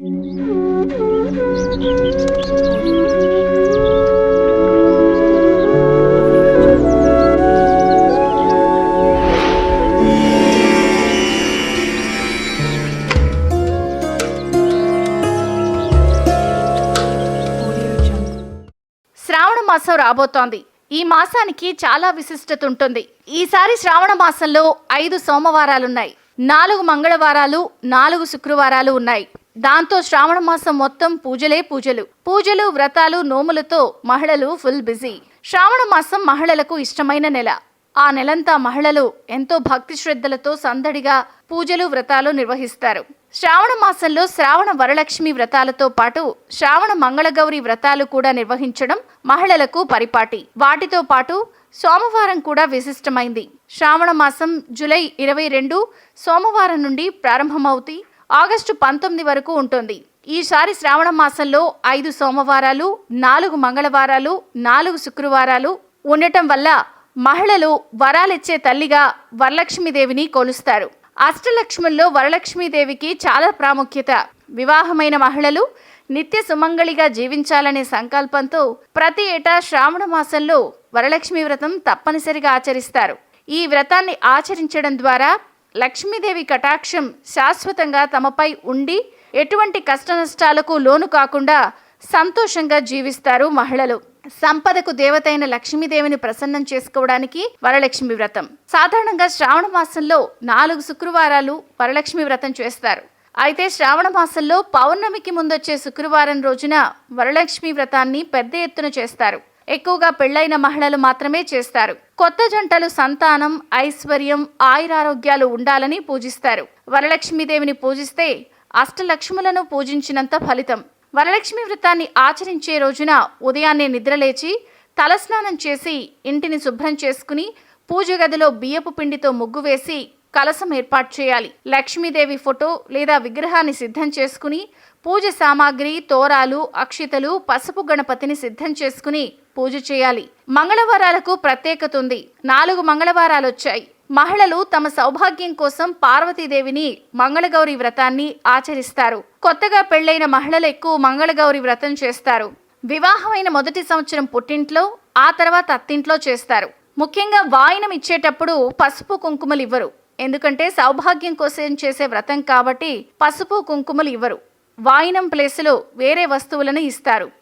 శ్రావణ మాసం రాబోతోంది. ఈ మాసానికి చాలా విశిష్టత ఉంటుంది. ఈసారి శ్రావణ మాసంలో ఐదు సోమవారాలున్నాయి. నాలుగు మంగళవారాలు నాలుగు శుక్రవారాలు ఉన్నాయి. దాంతో శ్రావణ మాసం మొత్తం పూజలే పూజలు. పూజలు వ్రతాలు నోములతో మహిళలు ఫుల్ బిజీ. శ్రావణ మాసం మహిళలకు ఇష్టమైన నెల. ఆ నెలంతా మహిళలు ఎంతో భక్తి శ్రద్ధలతో సందడిగా పూజలు వ్రతాలు నిర్వహిస్తారు. శ్రావణ మాసంలో శ్రావణ వరలక్ష్మి వ్రతాలతో పాటు శ్రావణ మంగళగౌరి వ్రతాలు కూడా నిర్వహించడం మహిళలకు పరిపాటి. వాటితో పాటు సోమవారం కూడా విశిష్టమైంది. శ్రావణ మాసం జూలై ఇరవై రెండు సోమవారం నుండి ప్రారంభమవుతాయి ఆగస్టు పంతొమ్మిది వరకు ఉంటుంది. ఈసారి శ్రావణ మాసంలో ఐదు సోమవారాలు నాలుగు మంగళవారాలు నాలుగు శుక్రవారాలు ఉండటం వల్ల మహిళలు వరాలిచ్చే తల్లిగా వరలక్ష్మీదేవిని కొలుస్తారు. అష్టలక్ష్ముల్లో వరలక్ష్మీదేవికి చాలా ప్రాముఖ్యత. వివాహమైన మహిళలు నిత్య సుమంగళిగా జీవించాలనే సంకల్పంతో ప్రతి ఏటా శ్రావణ మాసంలో వరలక్ష్మి వ్రతం తప్పనిసరిగా ఆచరిస్తారు. ఈ వ్రతాన్ని ఆచరించడం ద్వారా లక్ష్మీదేవి కటాక్షం శాశ్వతంగా తమపై ఉండి ఎటువంటి కష్టనష్టాలకు లోను కాకుండా సంతోషంగా జీవిస్తారు మహిళలు. సంపదకు దేవతైన లక్ష్మీదేవిని ప్రసన్నం చేసుకోవడానికి వరలక్ష్మి వ్రతం. సాధారణంగా శ్రావణ మాసంలో నాలుగు శుక్రవారాలు వరలక్ష్మి వ్రతం చేస్తారు. అయితే శ్రావణ మాసంలో పౌర్ణమికి ముందొచ్చే శుక్రవారం రోజున వరలక్ష్మి వ్రతాన్ని పెద్ద ఎత్తున చేస్తారు. ఎక్కువగా పెళ్ళైన మహిళలు మాత్రమే చేస్తారు. కొత్త జంటలు సంతానం ఐశ్వర్యం ఆయురారోగ్యాలు ఉండాలని పూజిస్తారు. వరలక్ష్మీదేవిని పూజిస్తే అష్టలక్ష్ములను పూజించినంత ఫలితం. వరలక్ష్మి వ్రతాన్ని ఆచరించే రోజున ఉదయాన్నే నిద్రలేచి తలస్నానం చేసి ఇంటిని శుభ్రం చేసుకుని పూజ గదిలో బియ్యపు పిండితో ముగ్గు వేసి కలసం ఏర్పాటు చేయాలి. లక్ష్మీదేవి ఫోటో లేదా విగ్రహాన్ని సిద్ధం చేసుకుని పూజ సామాగ్రి తోరాలు అక్షితలు పసుపు గణపతిని సిద్ధం చేసుకుని పూజ చేయాలి. మంగళవారాలకు ప్రత్యేకత ఉంది. నాలుగు మంగళవారాలు వచ్చాయి. మహిళలు తమ సౌభాగ్యం కోసం పార్వతీదేవిని మంగళగౌరి వ్రతాన్ని ఆచరిస్తారు. కొత్తగా పెళ్ళైన మహిళలు ఎక్కువ మంగళగౌరి వ్రతం చేస్తారు. వివాహమైన మొదటి సంవత్సరం పుట్టింట్లో ఆ తర్వాత అత్తింట్లో చేస్తారు. ముఖ్యంగా వాయినం ఇచ్చేటప్పుడు పసుపు కుంకుమలు ఇవ్వరు. ఎందుకంటే సౌభాగ్యం కోసం చేసే వ్రతం కాబట్టి పసుపు కుంకుమలు ఇవ్వరు. వాయినం ప్లేస్లో వేరే వస్తువులను ఇస్తారు.